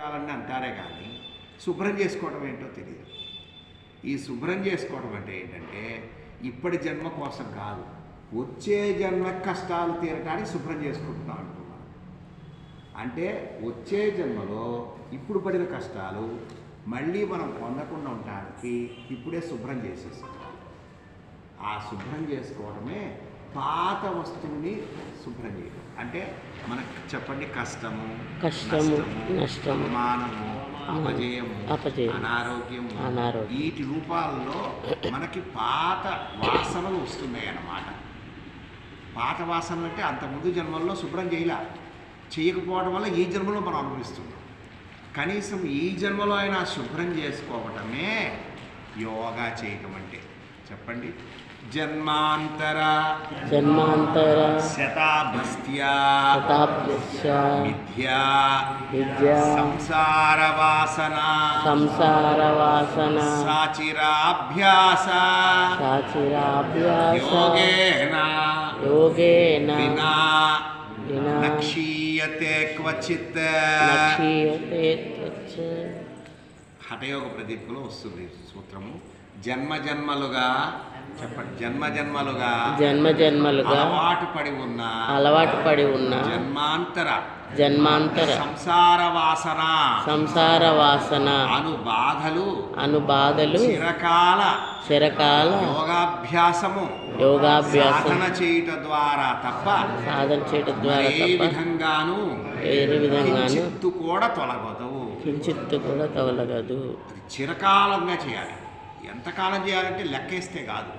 కావాలని అంటారే కానీ శుభ్రం చేసుకోవడం ఏంటో తెలియదు. ఈ శుభ్రం చేసుకోవడం అంటే ఏంటంటే ఇప్పటి జన్మ కోసం కాదు వచ్చే జన్మ కష్టాలు తీరటానికి శుభ్రం చేసుకుంటున్నాం అంటున్నాం అంటే వచ్చే జన్మలో ఇప్పుడు పడిన కష్టాలు మళ్ళీ మనం పొందకుండా ఉండటానికి ఇప్పుడే శుభ్రం చేసేసుకోవాలి. ఆ శుభ్రం చేసుకోవడమే పాత వస్తువుని శుభ్రం చేయడం. అంటే మనకు చెప్పండి కష్టము కష్టము, నష్టము, అవమానము అపజయము అపజయం, అనారోగ్యము. అనారోగ్యం. వీటి రూపాల్లో మనకి పాత వాసనలు వస్తున్నాయి అన్నమాట పాత వాసనలు అంటే అంతకుముందు జన్మల్లో శుభ్రం చేయలే. చేయకపోవడం వల్ల ఈ జన్మలో మనం అనుభవిస్తున్నాం. కనీసం ఈ జన్మలో అయినా శుభ్రం చేసుకోవటమే యోగా చేయటం అంటే. చెప్పండి జన్మాంతర జన్మాంతర శతాభస్త్యా శతాబ్దశ విద్యా విద్యా సంసార వాసన సంసార వాసన సాచిరాభ్యాస సాచిరాభ్యాస యోగేన యోగేన వినా నక్షీయతే క్వచిత్ లక్ష్యతే. హఠయోగ ప్రదీపంలో వస్తుంది సూత్రము జన్మ జన్మలుగా చెప్పండి. జన్మ జన్మలుగా జన్మ జన్మలుగా అలవాటు పడి ఉన్న అలవాటు పడి ఉన్న జన్మాంతర జన్మాంతర సంసార వాసన సంసార వాసన అను బాధలు అనుబాధలు చిరకాల చిరకాల యోగాభ్యాసము యోగాభ్యాసం సాధన చేయుట ద్వారా తప్ప సాధన చేయడం ద్వారా ఏ విధంగాను వేరే విధంగాను కూడా తొలగదు. కించిత్తు కూడా తగలగదు అది చిరకాలంగా చేయాలి. ఎంతకాలం చేయాలంటే లెక్కేస్తే కాదు.